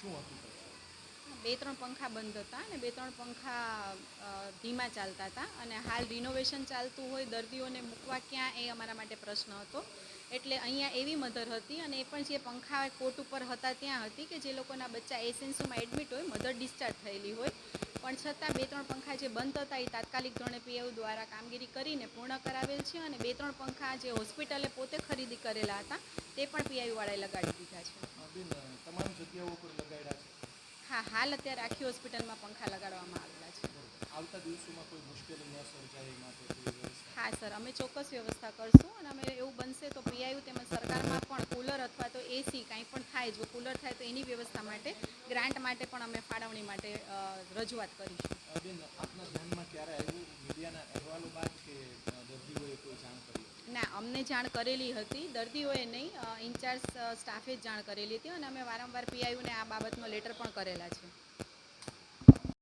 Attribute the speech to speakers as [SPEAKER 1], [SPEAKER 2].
[SPEAKER 1] શું હતું
[SPEAKER 2] બે ત્રણ પંખા બંધ હતા અને બે ત્રણ પંખા ધીમા ચાલતા હતા અને હાલ રિનોવેશન ચાલતું હોય, દર્દીઓને મૂકવા ક્યાં એ અમારા માટે પ્રશ્ન હતો. એટલે અહીંયા એવી મધર હતી અને એ પણ જે પંખા કોટ ઉપર હતા ત્યાં હતી કે જે લોકોના બચ્ચા એસએનસીમાં એડમિટ હોય, મધર ડિસ્ચાર્જ થયેલી હોય. પણ છતાં બે ત્રણ પંખા જે બંધ હતા એ તાત્કાલિક ધોરણે પીએવ દ્વારા કામગીરી કરીને પૂર્ણ કરાવેલ છે અને બે ત્રણ પંખા જે હોસ્પિટલે પોતે ખરીદી કરેલા હતા, તે પણ પીઆઈવાળાએ લગાડી દીધા છે. હાલ અત્યારે આખી હોસ્પિટલમાં પંખા લગાડવામાં આવેલા છે.
[SPEAKER 1] આવતા દિવસોમાં કોઈ મુશ્કેલી ન સર્જાય માટે
[SPEAKER 2] હા સર અમે ચોક્કસ વ્યવસ્થા કરશું અને અમે એવું બનશે તો પીઆઈયુ તેમજ સરકારમાં પણ કુલર અથવા તો એસી કાંઈ પણ થાય જો કુલર થાય તો એની વ્યવસ્થા માટે ગ્રાન્ટ માટે પણ અમે ફાળવણી માટે રજૂઆત કરીશું.
[SPEAKER 1] આપના
[SPEAKER 2] અમને જાણ કરેલી હતી. દર્દીઓએ નહીં ઇન્ચાર્જ સ્ટાફે જ જાણ કરેલી હતી અને અમે વારંવાર પીઆઈયુને આ બાબતનો લેટર પણ કરેલા છે.